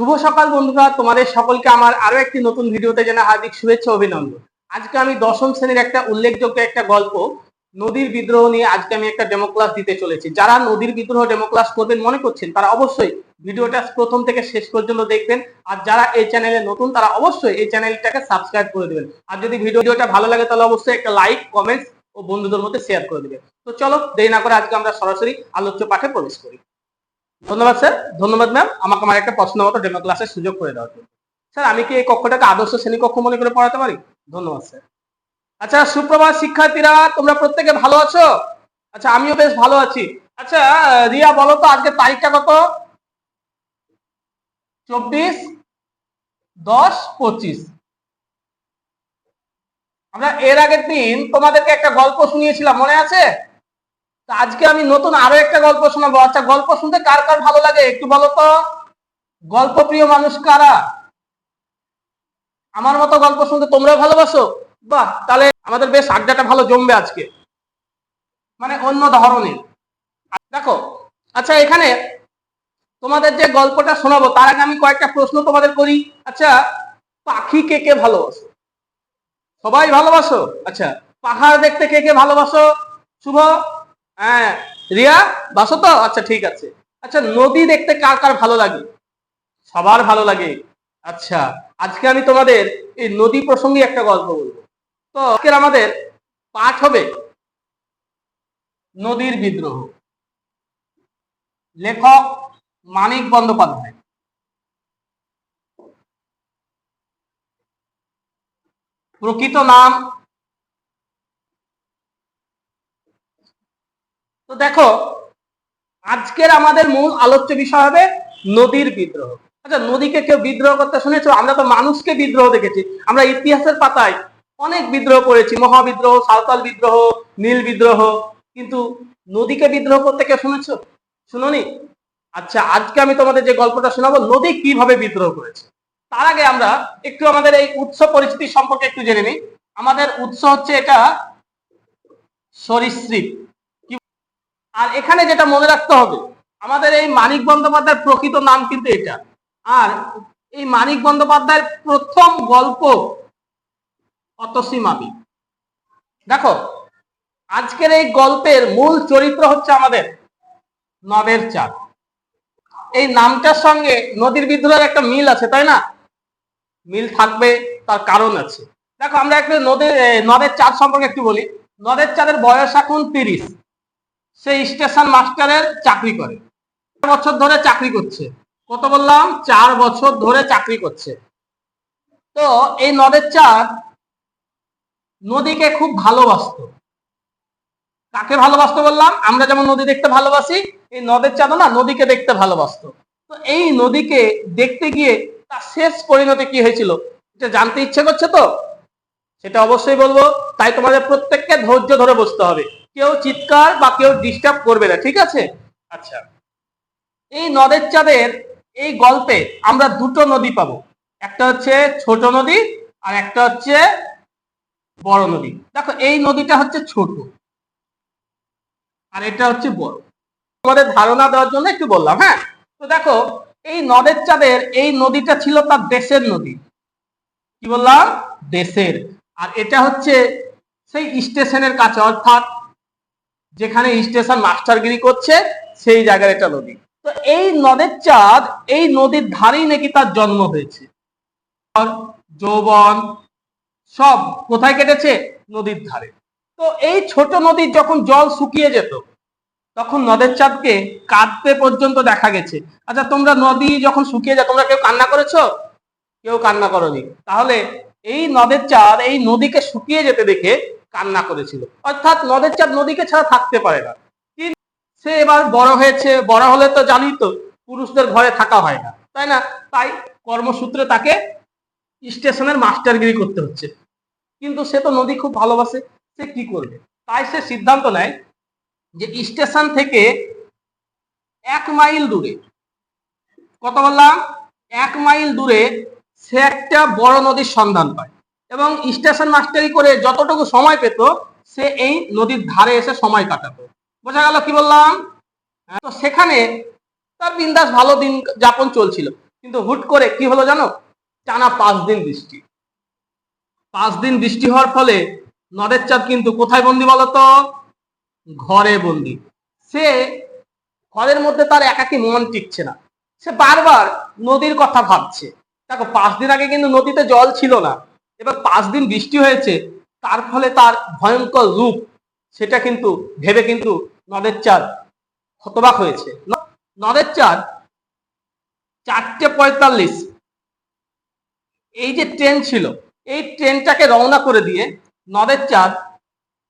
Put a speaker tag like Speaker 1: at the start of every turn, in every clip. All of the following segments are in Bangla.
Speaker 1: শুভ সকাল বন্ধুরা, তোমাদের সকলকে আমার আরও একটি নতুন ভিডিওতে জানা হার্দিক শুভেচ্ছা অভিনন্দন। আজকে আমি দশম শ্রেণির একটা উল্লেখযোগ্য একটা গল্প, নদীর বিদ্রোহ নিয়ে আজকে আমি একটা ডেমো ক্লাস দিতে চলেছি। যারা নদীর বিদ্রোহ ডেমো ক্লাস করবেন মনে করছেন, তারা অবশ্যই ভিডিওটা প্রথম থেকে শেষ পর্যন্ত দেখবেন। আর যারা এই চ্যানেলে নতুন, তারা অবশ্যই এই চ্যানেলটাকে সাবস্ক্রাইব করে দেবেন। আর যদি ভিডিওটা ভালো লাগে, তাহলে অবশ্যই একটা লাইক কমেন্টস ও বন্ধুদের মধ্যে শেয়ার করে দেবেন। তো চলো, দেরি না করে আজকে আমরা সরাসরি আলোচ্য পাঠে প্রবেশ করি। ধন্যবাদ, স্যার। ধন্যবাদ ম্যাম আমাকে আমার একটা প্রশ্ন মতো ডেমো ক্লাসের সুযোগ করে দেওয়ার জন্য। স্যার, আমি কি এই কক্ষটাকে আদর্শ শ্রেণীকক্ষ মনে করে পড়াতে পারি? ধন্যবাদ, স্যার। আচ্ছা সুপ্রভাত শিক্ষার্থীরা, তোমরা প্রত্যেকে ভালো আছো? আচ্ছা আমিও বেশ ভালো আছি। আচ্ছা রিয়া, বলো তো, আজকে তারিখটা কত? চব্বিশ দশ পঁচিশ। আমরা এর আগের দিন তোমাদেরকে একটা গল্প শুনিয়েছিলাম, মনে আছে? আজকে আমি নতুন আরও একটা গল্প শোনাবো। আচ্ছা গল্প শুনতে কার কার ভালো লাগে একটু বলো তো? গল্প প্রিয় মানুষ কারা? আমার মতো গল্প শুনতে তোমরা ভালোবাসো? বাহ, তাহলে আমাদের বেশ আড্ডাটা ভালো জমবে আজকে। মানে অন্য ধরনের। দেখো আচ্ছা এখানে তোমাদের যে গল্পটা শোনাবো, তার আগে আমি কয়েকটা প্রশ্ন তোমাদের করি। আচ্ছা পাখি কে কে ভালোবাসো? সবাই ভালোবাসো? আচ্ছা পাহাড় দেখতে কে কে ভালোবাসো? শুভ? হ্যাঁ রিয়া, বাসো তো? আচ্ছা ঠিক আছে। আচ্ছা নদী দেখতে কার কার ভালো লাগে? সবার ভালো লাগে। আচ্ছা আজকে আমি তোমাদের এই নদী প্রসঙ্গে একটা গল্প বলব। তো আজকের আমাদের পাঠ হবে নদীর বিদ্রোহ। লেখক মানিক বন্দ্যোপাধ্যায়। প্রকৃত নাম তো দেখো, আজকের আমাদের মূল আলোচ্য বিষয় হবে নদীর বিদ্রোহ। আচ্ছা নদীকে কেউ বিদ্রোহ করতে শুনেছো? আমরা তো মানুষকে বিদ্রোহ দেখেছি। আমরা ইতিহাসের পাতায় অনেক বিদ্রোহ করেছি মহাবিদ্রোহ, সাঁওতাল বিদ্রোহ, নীল বিদ্রোহ। কিন্তু নদীকে বিদ্রোহ করতে কেউ শুনেছো? শুনোনি? আচ্ছা আজকে আমি তোমাদের যে গল্পটা শোনাবো, নদী কীভাবে বিদ্রোহ করেছে? তার আগে আমরা একটু আমাদের এই উৎস পরিস্থিতি সম্পর্কে একটু জেনে নিই। আমাদের উৎস হচ্ছে এটা সরীসৃপ। আর এখানে যেটা মনে রাখতে হবে, আমাদের এই মানিক বন্দ্যোপাধ্যায়ের প্রকৃত নাম কিন্তু এটা। আর এই মানিক বন্দ্যোপাধ্যায়ের প্রথম গল্প অতসীমাবি দেখো, আজকের এই গল্পের মূল চরিত্র হচ্ছে আমাদের নদের চাঁদ। এই নামটার সঙ্গে নদীর বিদ্রোহের একটা মিল আছে, তাই না? মিল থাকবে, তার কারণ আছে। দেখো, আমরা একটু নদীর নদের চাঁদ সম্পর্কে একটু বলি। নদের চাঁদের বয়স এখন তিরিশ। সে স্টেশন মাস্টারের চাকরি করে। বছর ধরে চাকরি করছে। কত বললাম? চার বছর ধরে চাকরি করছে। তো এই নদের চাঁদ নদীকে খুব ভালোবাসতো। কাকে ভালোবাসতো বললাম? আমরা যেমন নদী দেখতে ভালোবাসি, এই নদের চাঁদও না নদীকে দেখতে ভালোবাসতো। তো এই নদীকে দেখতে গিয়ে তার শেষ পরিণতি কি হয়েছিল? এটা জানতে ইচ্ছে করছে তো? সেটা অবশ্যই বলব। তাই তোমাদের প্রত্যেককে ধৈর্য ধরে বসতে হবে। কেউ চিৎকার বা কেউ ডিস্টার্ব করবে না ঠিক আছে? আচ্ছা। এই নদের চাঁদের এই গল্পে আমরা দুটো নদী পাবো। একটা হচ্ছে ছোট নদী আর একটা হচ্ছে বড় নদী। দেখো এই নদীটা হচ্ছে ছোট আর এটা হচ্ছে বড়। তোমাদের ধারণা দেওয়ার জন্য একটু বললাম হ্যাঁ? তো দেখো এই নদের চাঁদের এই নদীটা ছিল তার দেশের নদী। কি বললাম? দেশের। আর এটা হচ্ছে সেই স্টেশনের কাছে অর্থাৎ যেখানে স্টেশন মাস্টারগিরি করছে, সেই জায়গার এটা নদী। তো এই নদের চাঁদ, এই নদীর ধারেই নাকি তার জন্ম হয়েছে। যৌবন, সব কোথায় কেটেছে? নদীর ধারে। তো এই ছোট নদীর যখন জল শুকিয়ে যেত, তখন নদের চাঁদকে কাঁদতে পর্যন্ত দেখা গেছে। আচ্ছা তোমরা নদী যখন শুকিয়ে যায়, তোমরা কেউ কান্না করেছ? কেউ কান্না করনি। তাহলে এই নদের চাঁদ, এই নদীকে শুকিয়ে যেতে দেখে কান্না করেছিল। অর্থাৎ নদের চাঁদ নদীকে ছাড়া থাকতে পারে না। সে এবার বড় হয়েছে, বড় হলে তো জানি তো, পুরুষদের ঘরে থাকা হয় না। তাই না? তাই কর্মসূত্রে তাকে স্টেশনের মাস্টারগিরি করতে হচ্ছে। কিন্তু সে তো নদী খুব ভালোবাসে, সে কি করবে? তাই সে সিদ্ধান্ত নেয় যে স্টেশন থেকে এক মাইল দূরে, কত বললাম? এক মাইল দূরে সে একটা বড় নদীর সন্ধান পায়। এবং স্টেশন মাস্টারি করে যতটুকু সময় পেত সে এই নদীর ধারে এসে সময় কাটাতো। বোঝা গেল কি বললাম? হ্যাঁ, তো সেখানে তার বিন্দাস ভালো দিন যাপন চলছিল। কিন্তু হুট করে কি হলো জানো? টানা পাঁচ দিন বৃষ্টি। পাঁচ দিন বৃষ্টি হওয়ার ফলে নদের চাঁদ কিন্তু কোথায় বন্দি বলতো? ঘরে বন্দি। সে ঘরের মধ্যে তার একাকি মন টিকছে না। সে বারবার নদীর কথা ভাবছে। দেখো পাঁচ দিন আগে কিন্তু নদীতে জল ছিল না। এবার পাঁচ দিন বৃষ্টি হয়েছে, তার ফলে তার ভয়ঙ্কর রূপ, সেটা কিন্তু ভেবে কিন্তু নদের চাঁদ হতবাক হয়েছে। নদের চাঁদ চারটে পঁয়তাল্লিশ। এই যে ট্রেন ছিল, এই ট্রেনটাকে রওনা করে দিয়ে নদের চাঁদ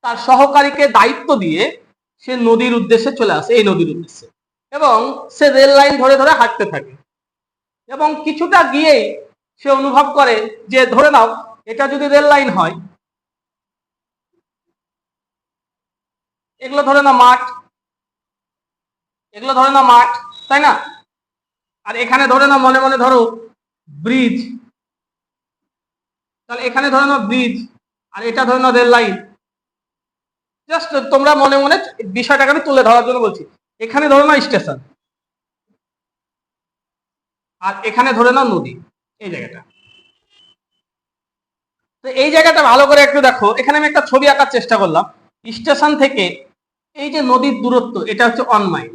Speaker 1: তার সহকারীকে দায়িত্ব দিয়ে সে নদীর উদ্দেশ্যে চলে আসে, এই নদীর উদ্দেশ্যে। এবং সে রেল লাইন ধরে ধরে হাঁটতে থাকে। এবং কিছুটা গিয়েই সে অনুভব করে যে, ধরে নাও এটা যদি রেল লাইন হয়, এগুলো ধরে না মাঠ। এগুলো ধরে না মাঠ, তাই না? আর এখানে ধরে না মনে মনে ধরো ব্রিজ। তাহলে এখানে ধরে না ব্রিজ, আর এটা ধরে না রেল লাইন। জাস্ট তোমরা মনে মনে বিষয়টাকে আমি তুলে ধরার জন্য বলছি। এখানে ধরে না স্টেশন, আর এখানে ধরে না নদী, এই জায়গাটা। তো এই জায়গাটা ভালো করে একটু দেখো। এখানে আমি একটা ছবি আঁকার চেষ্টা করলাম। স্টেশন থেকে এই যে নদীর দূরত্ব, এটা হচ্ছে অন মাইল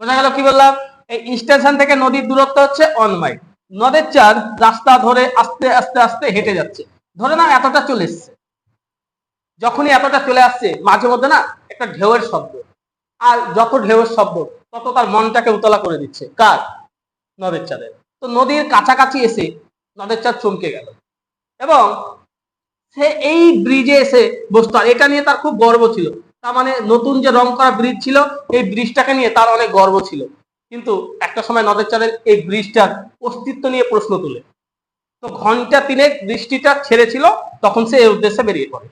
Speaker 1: বোঝা গেল কি বললাম? এই স্টেশন থেকে নদীর দূরত্ব হচ্ছে অন মাইল নদের চাঁদ রাস্তা ধরে আস্তে আস্তে আস্তে হেঁটে যাচ্ছে। ধরে না এতটা চলে এসছে। যখনই এতটা চলে আসছে, মাঝে মধ্যে না একটা ঢেউয়ের শব্দ। আর যত ঢেউয়ের শব্দ, তত তার মনটাকে উতলা করে দিচ্ছে। কার? নদের চাঁদের। তো নদীর কাছাকাছি এসে নদের চাঁদ চমকে গেল। এবং সে এই ব্রিজে এসে বসতো। আর এটা নিয়ে তার খুব গর্ব ছিল। তার মানে নতুন যে রং করা ব্রিজ ছিল, এই ব্রিজটাকে নিয়ে তার অনেক গর্ব ছিল। কিন্তু একটা সময় নদের চাঁদের এই ব্রিজটার অস্তিত্ব নিয়ে প্রশ্ন তুলে। তো ঘণ্টা তিনেক বৃষ্টিটা ছেড়েছিল, তখন সে এই উদ্দেশ্যে বেরিয়ে পড়ে।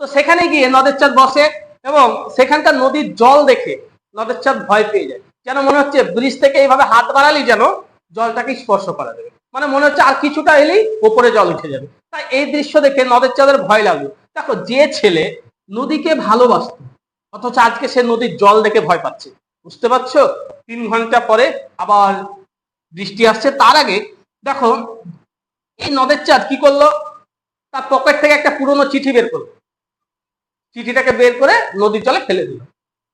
Speaker 1: তো সেখানে গিয়ে নদের চাঁদ বসে এবং সেখানকার নদীর জল দেখে নদের চাঁদ ভয় পেয়ে যায়। যেন মনে হচ্ছে ব্রিজ থেকে এইভাবে হাত বাড়ালি যেন জলটাকে স্পর্শ করা যাবে। মানে মনে হচ্ছে আর কিছুটা এলেই ওপরে জল উঠে যাবে। তাই এই দৃশ্য দেখে নদের চাঁদের ভয় লাগল দেখো, যে ছেলে নদীকে ভালোবাসত, অথচ আজকে সে নদীর জল দেখে ভয় পাচ্ছে। বুঝতে পারছ? তিন ঘণ্টা পরে আবার বৃষ্টি আসছে। তার আগে দেখো, এই নদের চাঁদ কি করল? তার পকেট থেকে একটা পুরনো চিঠি বের করল। চিঠিটাকে বের করে নদীর জলে ফেলে দিল।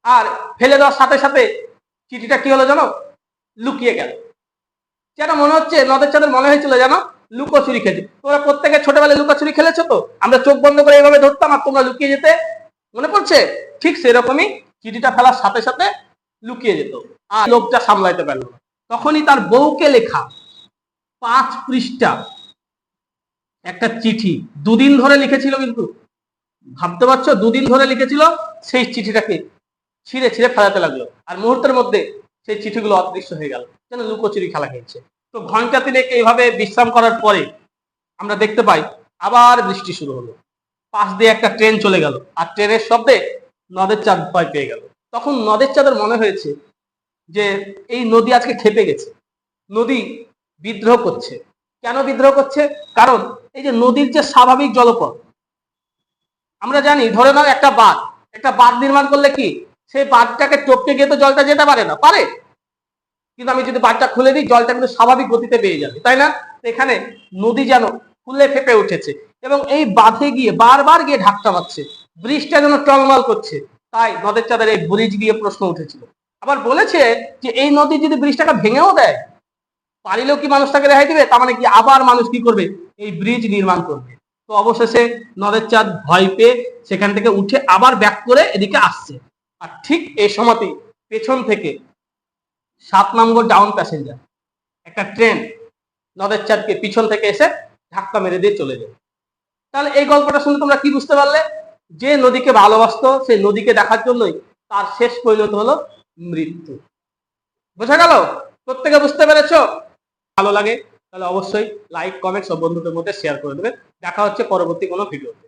Speaker 1: আর ফেলে দেওয়ার সাথে সাথে চিঠিটা কি হলো জানো? লুকিয়ে গেল। যেন মনে হচ্ছে নদের চাঁদের মনে হয়েছিল জানো লুকোচুরি খেলছে তোমরা প্রত্যেকে ছোটবেলায় লুকোচুরি খেলেছো তো? আমরা চোখ বন্ধ করে এইভাবে ধরতাম আর তোমরা লুকিয়ে যেতে মনে পড়ছে? ঠিক সেরকমই চিঠিটা ফেলার সাথে সাথে লুকিয়ে যেত আর লোকটা সামলাইতে পারল তখনই তার বউকে লেখা পাঁচ পৃষ্ঠা, একটা চিঠি। দুদিন ধরে লিখেছিল কিন্তু। ভাবতে পারছ? দুদিন ধরে লিখেছিল, সেই চিঠিটাকে ছিঁড়ে ছিঁড়ে ফেলাতে লাগল। আর মুহূর্তের মধ্যে সেই চিঠিগুলো অদৃশ্য হয়ে গেল। যেন লুকোচুরি খেলা খেলছে। তো ঘণ্টা তিনেক এইভাবে বিশ্রাম করার পরে আমরা দেখতে পাই, আবার বৃষ্টি শুরু হলো। পাশ দিয়ে একটা ট্রেন চলে গেল। আর ট্রেনের শব্দে নদের চাঁদ ভয় পেয়ে গেল। তখন নদের চাঁদের মনে হয়েছে যে, এই নদী আজকে খেপে গেছে। নদী বিদ্রোহ করছে। কেন বিদ্রোহ করছে? কারণ এই যে নদীর যে স্বাভাবিক জলপথ, আমরা জানি, ধরে নাও একটা বাঁধ। একটা বাঁধ নির্মাণ করলে কি? সেই বাঁধটাকে টপকে গিয়ে তো জলটা যেতে পারে না, পারে। কিন্তু আমি যদি বাঁধটা খুলে দিই, জলটা কিন্তু স্বাভাবিক গতিতে বেয়ে যাবে, তাই না? এখানে নদী যেন ফুলে ফেপে উঠেছে এবং এই বাঁধে গিয়ে বারবার গিয়ে ধাক্কা মারছে, ব্রিজটা যেন টলমল করছে, তাই নদের চাঁদের এই ব্রিজ দিয়ে প্রশ্ন উঠেছিল। আবার বলেছে যে এই নদী যদি ব্রিজটাকে ভেঙেও দেয়, পারিলেও কি মানুষটাকে রেহাই দিবে? তার মানে কি আবার মানুষ কি করবে? এই ব্রিজ নির্মাণ করবে। তো অবশেষে নদের চাঁদ ভয় পেয়ে সেখান থেকে উঠে আবার ব্যাক করে এদিকে আসছে। আর ঠিক এই সময়তেই পেছন থেকে সাত নম্বর ডাউন প্যাসেঞ্জার একটা ট্রেন নদের চাঁদকে পিছন থেকে এসে ধাক্কা মেরে দিয়ে চলে যায়। তাহলে এই গল্পটা শুনে তোমরা কি বুঝতে পারলে? যে নদীকে ভালোবাসত সেই নদীকে দেখার জন্যই তার শেষ পরিণত হলো মৃত্যু। বোঝা গেল? প্রত্যেকে বুঝতে পেরেছ? ভালো লাগে, তাহলে অবশ্যই লাইক কমেন্ট সব বন্ধুদের মধ্যে শেয়ার করে দেবে দেখা হচ্ছে পরবর্তী কোনো ভিডিওতে